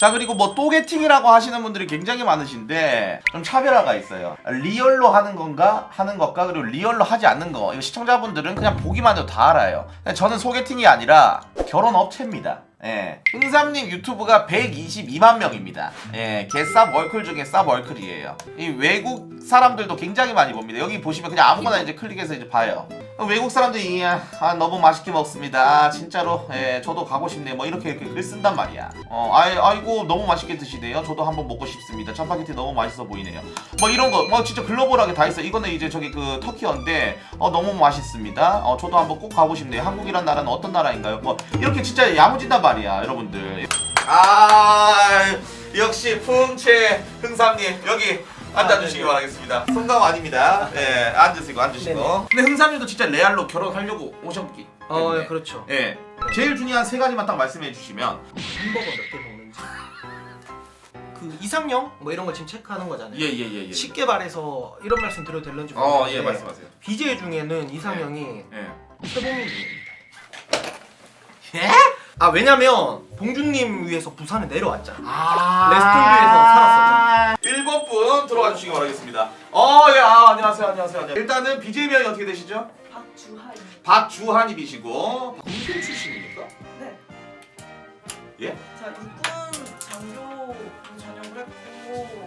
자 그리고 뭐 또게팅이라고 하시는 분들이 굉장히 많으신데 좀 차별화가 있어요 리얼로 하는 건가 하는 것과 그리고 리얼로 하지 않는 거 이거 시청자분들은 그냥 보기만 해도 다 알아요 저는 소개팅이 아니라 결혼 업체입니다 예. 흥삼님 유튜브가 122만 명입니다. 예, 개쌉 월클 중에 쌉 월클이에요. 이 외국 사람들도 굉장히 많이 봅니다. 여기 보시면 그냥 아무거나 이제 클릭해서 이제 봐요. 외국 사람들이 아, 너무 맛있게 먹습니다. 아, 진짜로 예, 저도 가고 싶네요. 뭐 이렇게, 이렇게 글 쓴단 말이야. 어, 아이, 아이고 너무 맛있게 드시네요. 저도 한번 먹고 싶습니다. 짜파게티 너무 맛있어 보이네요. 뭐 이런 거, 뭐 진짜 글로벌하게 다 있어. 이거는 이제 저기 그 터키어인데 어, 너무 맛있습니다. 어, 저도 한번 꼭 가고 싶네요. 한국이란 나라는 어떤 나라인가요? 뭐 이렇게 진짜 야무진단 말이야, 여러분들. 아 역시 풍채 흥삼님 여기 앉아주시기 바라겠습니다. 송강 아닙니다. 예, 앉으시고 앉으시고. 네네. 근데 흥삼님도 진짜 레알로 결혼하려고 오셨기 어 때문에. 예, 그렇죠. 예. 제일 중요한 세 가지만 딱 말씀해 주시면 햄버거 몇 개 먹는지. 그 이상형 뭐 이런 거 지금 체크하는 거잖아요. 예 예 예 예. 쉽게 말해서 이런 말씀 드려도 될런지 어, 모르겠는데 예, 말씀하세요. BJ 중에는 이상형이 예. 최봉민입니다. 예? 아 왜냐면 봉준님 위해서 부산에 내려왔잖아. 아. 레스토랑에서 살았었잖아. 일곱 분 들어와 주시기 바라겠습니다. 어, 예, 아, 안녕하세요, 안녕하세요, 안녕하세요. 일단은 BJ 명이 어떻게 되시죠? 박주하입니다. 박주한입이시고 군필 출신입니까? 네. 예? 제가 육군 장교 전역을 했고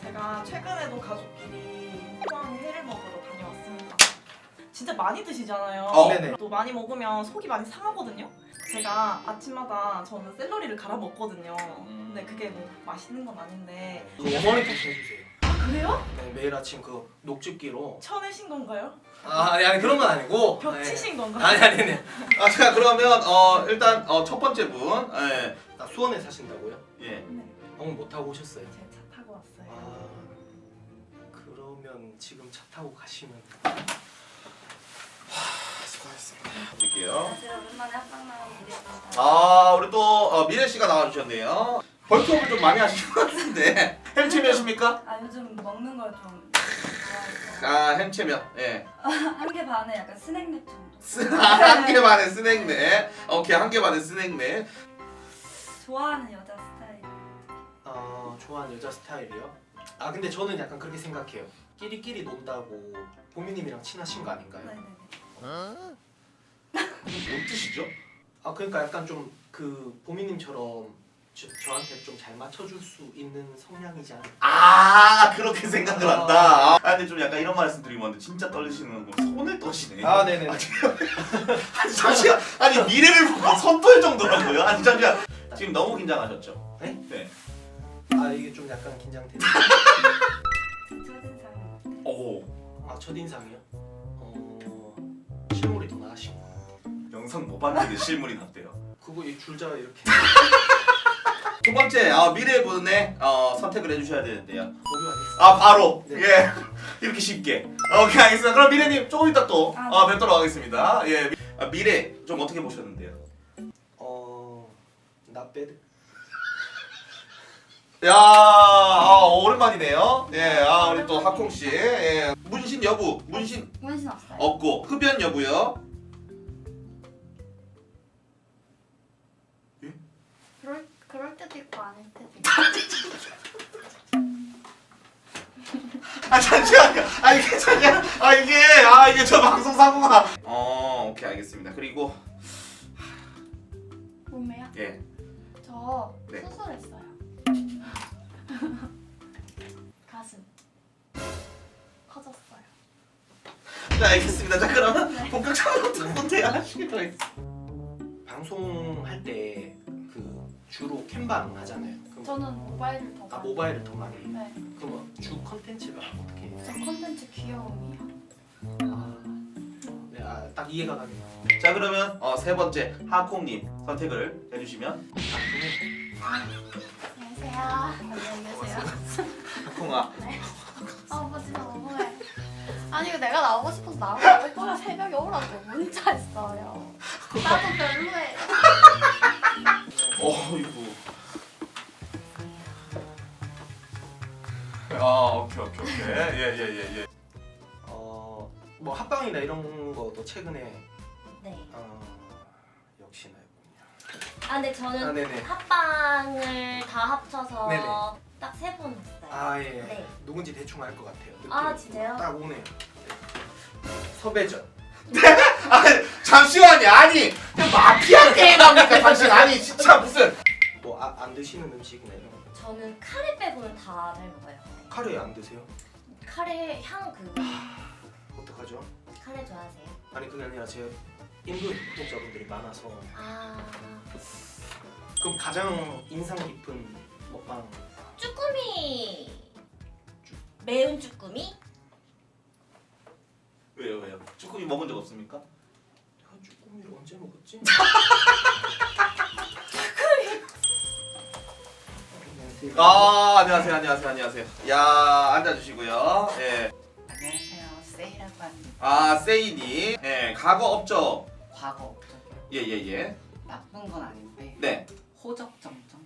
제가 최근에도 가족끼리 포항 회를 먹으러 다녀왔습니다. 진짜 많이 드시잖아요. 어. 네네. 또 많이 먹으면 속이 많이 상하거든요. 제가 아침마다 저는 샐러리를 갈아 먹거든요. 음. 근데 그게 뭐 맛있는 건 아닌데. 그 어머니 탓 해주세요. 아 그래요? 네, 매일 아침 그 녹즙기로. 쳐내신 건가요? 아 아니, 아니 그런 건 아니고. 벽 네. 치신 건가요? 아니 아니 아니. 아, 자, 그러면 어, 일단 어, 첫 번째 분. 예. 나 수원에 사신다고요? 예. 네. 오늘 못 타고 오셨어요? 제가 차 타고 왔어요. 아 그러면 지금 차 타고 가시면 수고하셨습니다. 오랜만에 합방 나온 미래입니다. 아, 우리 또 어, 미래 씨가 나와 주셨네요. 벌크업을 좀 많이 하시는 것 같은데. 햄치면십니까? 아 요즘 먹는 걸 좀 좋아해서 아, 햄치면. 예. 한 개 반에 약간 스낵랩 정도. 한개 반에 스낵네. 오케이, 한 개 반에 스낵네. 좋아하는 여자 스타일. 아 좋아하는 여자 스타일이요? 아 근데 저는 약간 그렇게 생각해요. 끼리끼리 논다고 보미님이랑 친하신 거 아닌가요? 네네네. 뭔 뜻이죠? 아 그러니까 약간 좀 그 보미님처럼 저, 저한테 좀 잘 맞춰줄 수 있는 성향이지 않을까? 아 그렇게 생각을 한다. 아 근데 좀 약간 이런 말씀 드리면 진짜 떨리시는 거 손을 떠시네. 아 네네. 아니 잠시만. 아니 미래를 보고 손떨 정도라고요? 아니 잠시만. 지금 너무 긴장하셨죠? 네? 네. 아 이게 좀 약간 긴장되네. 첫인상. 오. 아 첫 인상이요? 어 실물이 더 나으신 거. 영상 못 봤는데 실물이 났대요. 그거 이 줄자 이렇게 두 번째 아, 미래분의 어, 선택을 해주셔야 되는데요. 아 바로 네. 예 이렇게 쉽게. 오케이 알겠습니다. 그럼 미래님 조금 이따 또 아, 어, 뵙도록 하겠습니다. 예. 아, 미래 좀 어떻게 보셨는데요? 어 나배드. 야, 아, 오랜만이네요. 예, 아, 우리 또 하콩 씨. 예. 문신 여부, 문신 문신 없어요. 없고 흡연 여부요. 그럴 그럴 때도 있고 아닐 때도 있고. 아, 잠시만요. 아, 이게 잠시만. 아, 이게 아, 이게 저 방송 사고가. 어, 오케이 알겠습니다. 그리고 몸매요? 예. 저 네. 수술했어요. 가슴 커졌어요. 네, 알겠습니다. 자, 그러면 본격적으로 두 번째 하시기 바라겠습니다. 방송할 때 그 주로 캠방 하잖아요. 그럼 저는 모바일을 더 아 많이. 모바일을 더 많이. 네. 그럼 주 컨텐츠가 어떻게? 해요? 저 컨텐츠 귀여움이요. 아, 네, 아, 딱 이해가 가네요. 자, 그러면 어, 세 번째 하콩님 선택을 해주시면 안녕하세요. 하콩아. 아 오빠 진짜 너무해. 아니 이거 내가 나오고 싶어서 거야. 오빠가 새벽에 오라고 문자 했어요. 나도 별로해. 어이구. 아, 오케이, 오케이, 오케이. 예, 예, 예, 예. 어, 뭐 합방이나 이런 것도 최근에 네. 어. 아 근데 저는 아 네네. 합방을 다 합쳐서 네네. 딱 세 번 했어요. 아 예. 네. 누군지 대충 알 것 같아요. 느낌이 아, 진짜요? 딱 오네요. 네. 섭외전. 아니 잠시만요 아니 그냥 마피아 게임 합니까 당신 아니 진짜 무슨 뭐 안 드시는 음식이나 이런 거. 저는 카레 빼고는 다 잘 먹어요. 카레 안 드세요? 카레 향 그 어떡하죠? 카레 좋아하세요? 아니 그게 아니라 제 인도 구독자분들이 많아서 아 그럼 가장 인상 깊은 먹방 쭈꾸미 매운 쭈꾸미? 왜요 왜요 쭈꾸미 먹은 적 없습니까? 내가 쭈꾸미를 언제 먹었지? 아 안녕하세요 안녕하세요 안녕하세요 야 앉아주시고요 예. 안녕하세요. 세이라고 합니다. 아 세이님 예 과거 업적 과거 업적이요. 예예예 나쁜 건 아닌데 네 호적정정.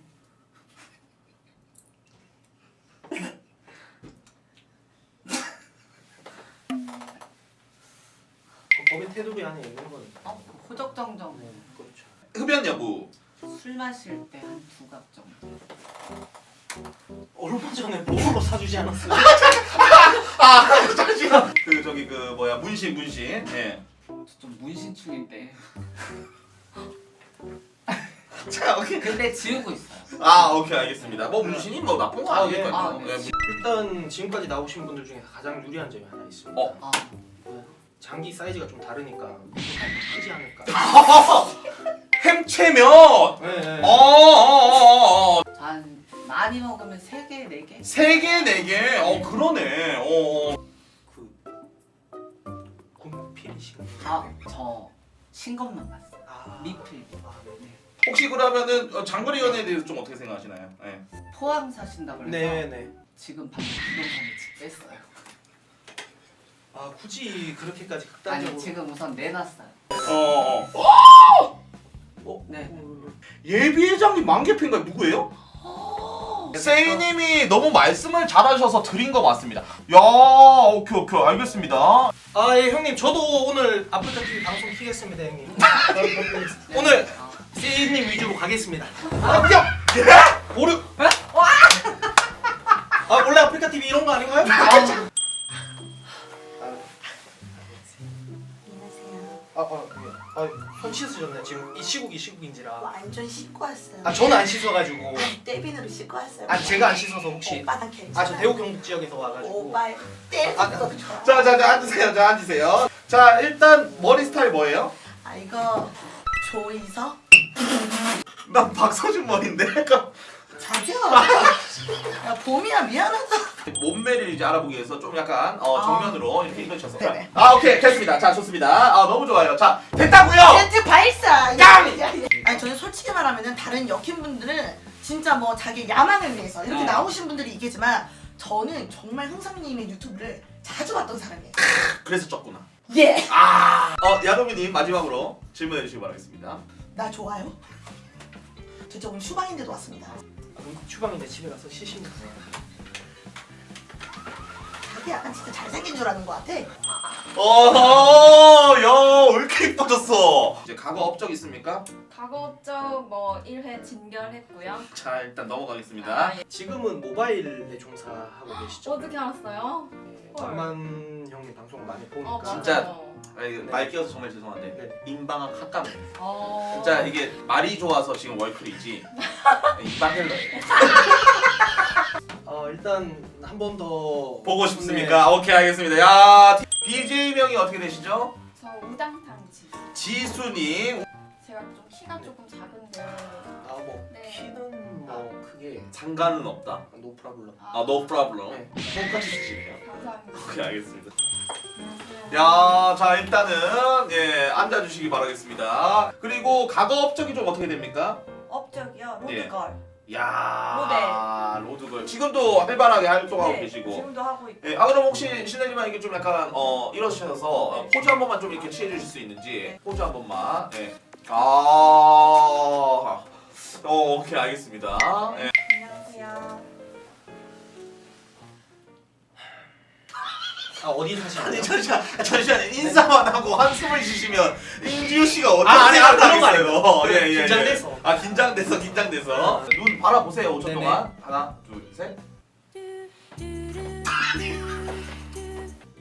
그 법의 테두리 안에 있는 거는 어, 그 호적정정. 네, 그렇죠. 흡연 여부 술 마실 때 한 두 갑 정도. 얼마 전에 몸으로 사주지 않았어요? 아 잠시만 그 저기 그 뭐야 문신 문신 예. 저좀 문신충인데. 자 오케이 근데 지우고 있어요. 아 오케이 알겠습니다 뭐 문신이 뭐 나쁜 거 아, 아니니까요 아, 네. 예. 일단 지금까지 나오신 분들 중에 가장 유리한 점이 하나 있습니다. 어. 아? 장기 사이즈가 좀 다르니까 크지 않을까. 햄채면 네, 네. 어어어어 한 많이 먹으면 세 개, 네 개. 세 개, 네 개. 어 그러네. 어. 어. 그 군필이신가요? 아, 저 신것만 봤어요. 아, 미필. 아, 네. 혹시 그러면은 어, 장거리 연애에 대해서 좀 어떻게 생각하시나요? 예. 포항 사신다고 그래서 네, 네. 지금 방금 부동산에 집 뺐어요. 아 굳이 그렇게까지 아니 극단적으로. 지금 우선 내놨어요. 어. 어. 어? 네. 예비회장님 만개팬가 누구예요? 세이님이 너무 말씀을 잘하셔서 드린 거 맞습니다. 야, 오케이 오케이 알겠습니다. 아, 예, 형님. 저도 오늘 아프리카 TV 방송 키겠습니다, 형님. 오늘 아, 세이님 위주로 가겠습니다. 아, 야, 예? 보류. 아, 원래 아프리카 TV 이런 거 아닌가요? 안녕하세요. 아, 아, 예. 아, 손 씻으셨네. 지금 이 시국이 시국인지라. 완전 씻고 왔어요. 아, 저는 안 씻어가지고. 떼빈으로 씻고 왔어요. 아, 제가 안 씻어서 혹시. 괜찮아. 아, 저 대구 경북 지역에서 와가지고. 오빠 떼빈 아, 좋아. 자, 자, 자, 앉으세요. 자, 앉으세요. 자, 일단 머리 스타일 뭐예요? 아 이거 조이서 난 박서준 머리인데. 자기야. 야 봄이야 미안하다. 몸매를 이제 알아보기 위해서 좀 약간 어, 아. 정면으로 이렇게 입으셔서. 네네. 아, 오케이, 됐습니다. 자, 좋습니다. 아, 너무 좋아요. 자, 됐다고요. 멘트 발사. 깡! 야, 야, 야. 아니 저는 솔직히 말하면은 다른 역행 분들은 진짜 뭐 자기 야망을 위해서 이렇게 네. 나오신 분들이 있겠지만 저는 정말 흥상님의 유튜브를 자주 봤던 사람이에요. 그래서 쪘구나. 예. 아, 어, 야동이님 마지막으로 질문해 주시기 바라겠습니다. 나 좋아요. 저 조금 슈방인데도 왔습니다. 추방인데 집에 가서 쉬십니다. 자기 약간 진짜 잘생긴 줄 아는 것 같아. 어, 야, 왜 이렇게 이뻐졌어? 이제 과거 업적 있습니까? 과거 업적 뭐 1회 진결했고요. 자, 일단 넘어가겠습니다. 아, 예. 지금은 모바일에 종사하고 계시죠? 어떻게 알았어요? 네, 헐. 왕만 형님 방송 많이 보니까. 어, 진짜. 맞아요. 아니, 네. 말 끼어서 정말 죄송한데 네. 인방학 학과네. 어. 진짜 이게 말이 좋아서 지금 월클이지 인방헬러예요. 어, 일단 한 번 더 보고 싶습니까? 오케이 알겠습니다. 야, BJ 명이 어떻게 되시죠? 저 우당탕 지. 지수님. 제가 좀 키가 조금 작은데. 아, 뭐 네. 키는 뭐 크게 상관은 없다. 노 프라블럼. 아, no problem. 네. 똑같이 주시네요. 감사합니다. 오케이 알겠습니다. 야, 자 일단은 예 앉아주시기 바라겠습니다. 그리고 과거 업적이 좀 어떻게 됩니까? 업적이요 예. 로드걸 야, 로드걸 지금도 활발하게 활동하고 네, 계시고. 지금도 하고 있고 예, 아 그럼 혹시 이게 좀 약간 어 일어서셔서 어, 포즈 한 번만 좀 이렇게 취해 주실 수 있는지 포즈 한 번만. 예. 아, 어 오케이 알겠습니다. 예. 안녕하세요 아 어디 사시나요? 아니 잠시만 잠시만 인사만 하고 한숨을 쉬시면 인지우 씨가 어떤 아, 아니, 생각을 그런 거 하겠어요? 아니고. 예, 예, 예. 긴장돼서. 아 긴장돼서 긴장돼서. 눈 바라보세요 5초 네네. 동안. 하나 둘 셋.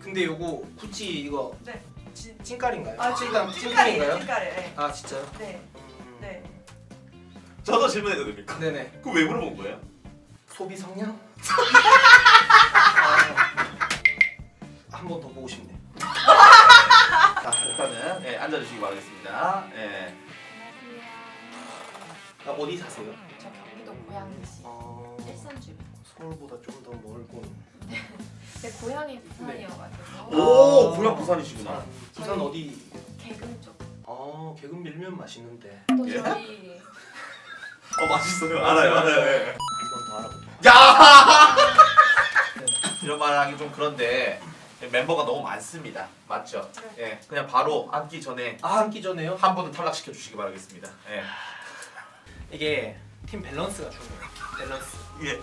근데 요거 구찌 이거 네. 찐, 찐깔인가요? 아, 찐깔이에요. 찐감인가요? 찐깔이에요. 네. 아 진짜요? 네. 음, 네. 저도 질문해도 됩니까? 네네. 그거 왜 물어본 거예요? 소비 성향? 앉아주시기 바라겠습니다. 예. 아, 어디 사세요? 저 경기도 고양시 어, 일산 주민. 서울보다 좀 더 멀고. 제 고향이 부산이어가지고 오 아, 고향 부산이시구나. 부산, 부산 어디? 개근 쪽. 아 개근 밀면 맛있는데 또 예? 저희 어 맛있어요. 알아요 알아요. 예. 한번 더 알아보자. 야! 이런 말을 하기 좀 그런데 멤버가 너무 많습니다. 맞죠? 예. 그냥 바로 앉기 전에 아 앉기 전에요? 한 분은 탈락시켜 주시기 바라겠습니다. 예. 이게 팀 밸런스가 중요해요. 밸런스. 예.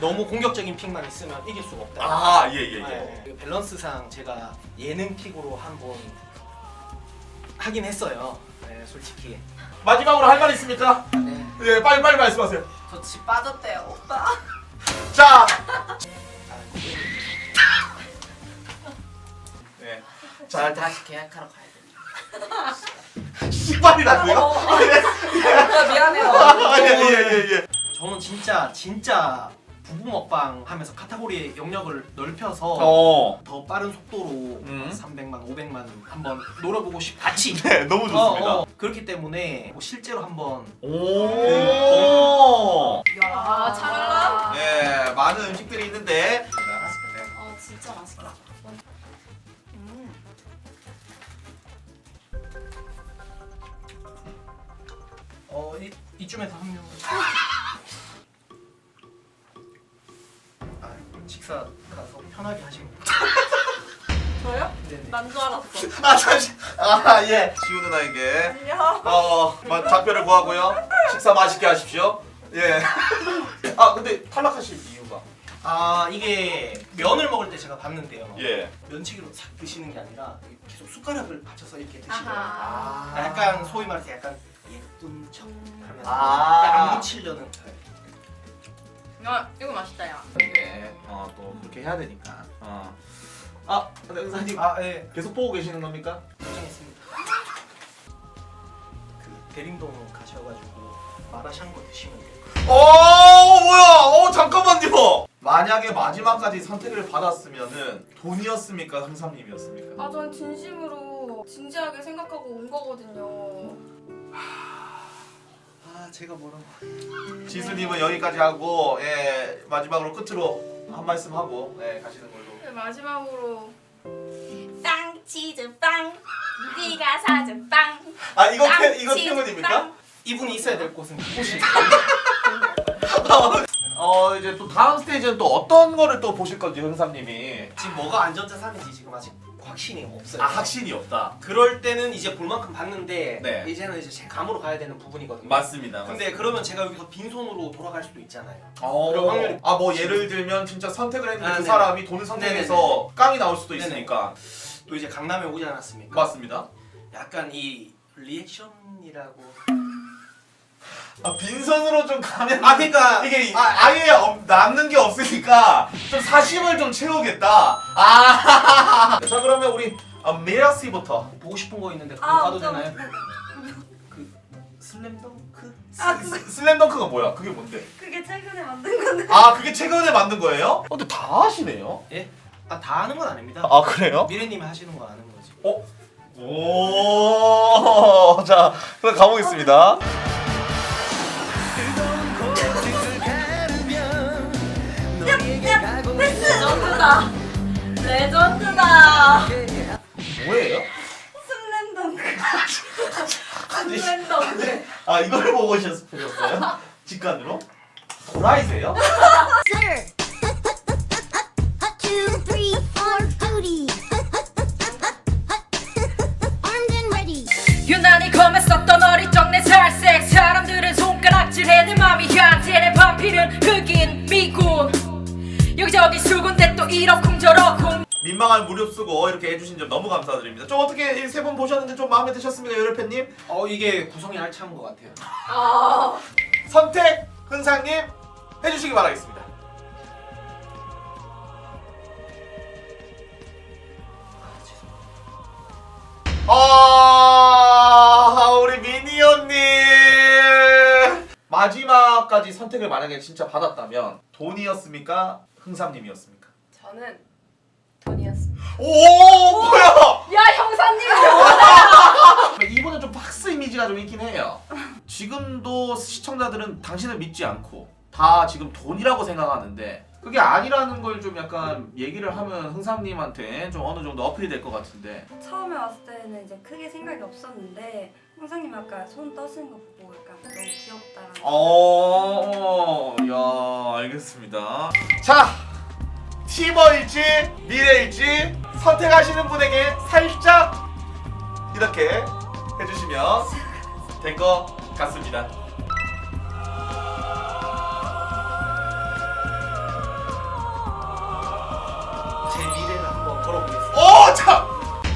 너무 공격적인 픽만 있으면 이길 수가 없다. 아, 예, 예, 예. 네, 그 밸런스상 제가 예능 픽으로 한번 하긴 했어요. 네, 솔직히. 마지막으로 할 말 있습니까? 네. 예, 빨리 빨리 말씀하세요. 저 집 빠졌대요. 오빠. 자. 네. 저 다시 계약하러 가야. 씨발이라고요? 아, 미안해요. 아, 예, 예, 예, 예. 저는 진짜 진짜 부부 먹방 하면서 카테고리 영역을 넓혀서 어. 더 빠른 속도로 음. 300만, 500만 한번 노려보고 싶. 같이. 네, 너무 좋습니다. 어, 어. 그렇기 때문에 뭐 실제로 한번 오. 아, 잘할라. 예, 많은 음식들이 있는데. 어 진짜 맛있겠다. 음. 어 이, 이쯤에서 한 명. 아 식사 가서 편하게 하시면. 저요? 네네. 난 줄 알았어. 아, 잠시. 아, 예. 지우 누나에게 안녕. 어, 마- 작별을 구하고요. 식사 맛있게 하십시오. 예. 아, 근데 탈락하실? 아 이게 면을 먹을 때 제가 봤는데요. 예. 면치기로 싹 드시는 게 아니라 계속 숟가락을 받쳐서 이렇게 드시더라고요. 아, 약간 소위 말해서 약간 예쁜 척 하면서 아. 안 묻히려는 야, 이거 맛있다 야. 네. 어, 또 그렇게 해야 되니까. 어. 아, 근데 은사님 아 예. 계속 보고 계시는 겁니까? 걱정했습니다. 그 대림동 가셔가지고 마라샹궈 드시면 돼요. 어, 뭐야? 어, 잠깐만요. 만약에 마지막까지 선택을 받았으면은 돈이었습니까? 흥삼님이었습니까? 아, 전 진심으로 진지하게 생각하고 온 거거든요. 아 제가 뭐라고? 지수님은 여기까지 하고 예 마지막으로 끝으로 한 말씀 하고 예 가시는 걸로. 네, 마지막으로 빵 치즈 빵. 네가 사준 빵. 아 이거 빵, 태, 이거 치즈, 태문입니까? 빵. 이분이 있어야 될 곳은 그곳이. 어 이제 또 다음 스테이지는 또 어떤 거를 또 보실 건지 흥삼님이 지금 뭐가 안전자산인지 지금 아직 확신이 없어요. 아 확신이 없다. 그럴 때는 이제 볼 만큼 봤는데 네. 이제는 이제 제 감으로 가야 되는 부분이거든요. 맞습니다. 근데 그러면 제가 여기서 빈손으로 돌아갈 수도 있잖아요. 어, 그럴 확률이 아뭐 예를 들면 진짜 선택을 했는데 아, 그 네네. 사람이 돈을 선택해서 깡이 나올 수도 네네. 있으니까 또 이제 강남에 오지 않았습니까? 맞습니다. 약간 이 리액션이라고. 아 빈손으로 좀 가면 아 그러니까 이게 아, 예 없 남는 게 없으니까 좀 사심을 좀 채우겠다. 아. 자 그러면 우리 아, 미라 씨부터. 보고 싶은 거 있는데 그거 아, 봐도 좀- 되나요? 그 슬램덩크? 아, 스- 스- 슬램덩크가 뭐야? 그게 뭔데? 그게 최근에 만든 건데. 아 그게 최근에 만든 거예요? 어, 근데 다 하시네요. 아다 아는 건 아닙니다. 아 그래요? 미래님이 하시는 거 아는 거지. 오, 자, 그럼 가보겠습니다. 레전드다. 레전드다. 뭐예요? 슬램덩크. 슬램덩크. 아, 이걸 보고 오셨어요? 직관으로? 도라이세요? Ready. 유난히 검했었던 어리적 내 살색 사람들은 손가락질해 내 맘이 현재 내 반필은 흑인 미군 여기저기 수군데 또 이러쿵저러쿵 민망 민망한 무릎 쓰고 이렇게 해주신 점 너무 감사드립니다. 좀 어떻게 세 분 보셨는데 좀 마음에 드셨습니까, 요르페님? 어 이게 구성이 알찬 것 같아요. 선택 흥상님 해주시기 바라겠습니다. 아 우리 미니 언니 마지막까지 선택을 만약에 진짜 받았다면 돈이었습니까 흥삼님이었습니까? 저는 돈이었습니다. 오 뭐야? 야 형사님! 이분은 좀 박스 이미지가 좀 있긴 해요. 지금도 시청자들은 당신을 믿지 않고 다 지금 돈이라고 생각하는데 그게 아니라는 걸 좀 약간 얘기를 하면 흥상님한테 좀 어느 정도 어필이 될 것 같은데 처음에 왔을 때는 이제 크게 생각이 없었는데 형사님 아까 손 떠시는 거 보고 약간 너무 귀엽다라는 어, 야 알겠습니다. 자, 티머일지 미래일지 선택하시는 분에게 살짝 이렇게 해주시면 될 것 같습니다. 제 미래를 한번 걸어보겠습니다. 오, 자,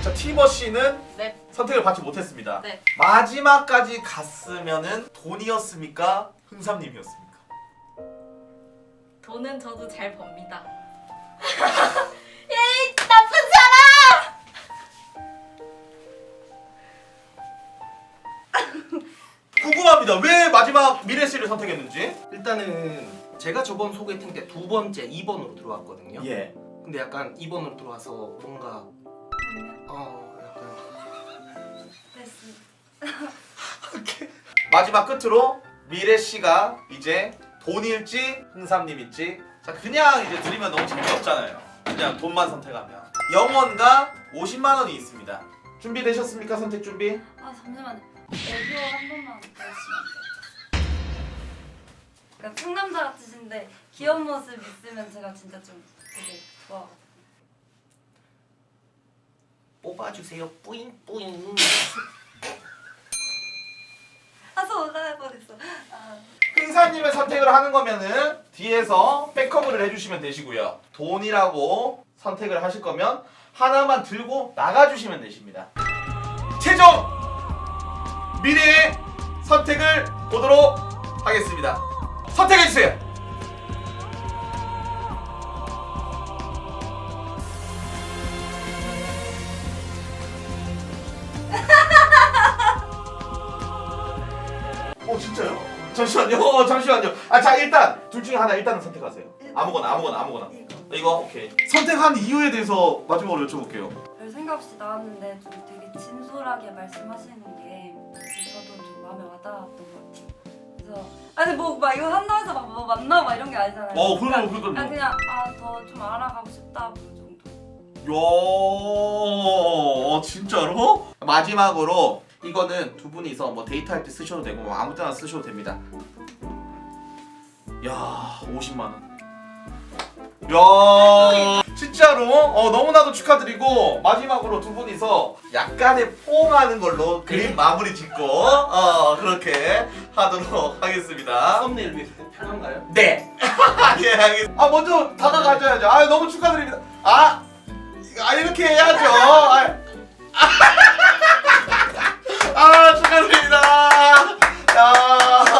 자 티머 씨는 네. 선택을 받지 못했습니다. 네. 마지막까지 갔으면은 돈이었습니까? 흥삼님이었습니까? 돈은 저도 잘 법니다. 나쁜 사람! 궁금합니다. 왜 마지막 미래 씨를 선택했는지? 일단은 제가 저번 소개팅 때 두 번째 2번으로 들어왔거든요. 예. 근데 약간 2번으로 들어와서 뭔가 어 마지막 끝으로 미래 씨가 이제 돈일지 흥삼님일지 자 그냥 이제 드리면 너무 재미없잖아요. 그냥 돈만 선택하면 영원과 50만 원이 있습니다. 준비되셨습니까? 선택 준비? 아 잠시만요. 애교 한 번만 보여주시면 안 돼요? 그러니까 상남자 같으신데 귀여운 모습 있으면 제가 진짜 좀 되게 좋아. 뽑아주세요. 뿌잉 뿌잉. 아서 올라갈 뻔했어. 아. 흥사님의 선택을 하는 거면은 뒤에서 백커브를 해주시면 되시고요. 돈이라고 선택을 하실 거면 하나만 들고 나가주시면 되십니다. 최종 미래의 선택을 보도록 하겠습니다. 선택해주세요. 잠시만요. 어, 잠시만요. 아 자 일단 둘 중에 하나 일단은 선택하세요. 아무거나 아무거나 아무거나. 이거 오케이. 선택한 이유에 대해서 마지막으로 여쭤볼게요. 별 생각 없이 나왔는데 좀 되게 진솔하게 말씀하시는 게 저도 좀 마음에 와닿았던 것 같아요. 그래서 아니 뭐 막 이거 한다고 해서 막 뭐 만나 막 이런 게 아니잖아요. 어 그럼 그냥, 그럼 그냥 그냥 아 더 좀 알아가고 싶다 그 정도. 야, 어, 진짜로? 마지막으로 이거는 두 분이서 뭐 데이트할 때 쓰셔도 되고 뭐 아무 때나 쓰셔도 됩니다. 야, 50만 원. 야, 진짜로 어 너무나도 축하드리고 마지막으로 두 분이서 약간의 포옹하는 걸로 그림 마무리 짓고 어 그렇게 하도록 하겠습니다. 썸네일 꼭 편한가요? 네. 예, 알겠습니다. 아, 먼저 다가가셔야죠. 아, 너무 축하드립니다. 아, 아 이렇게 해야죠. 아, 아 아 축하드립니다. 야.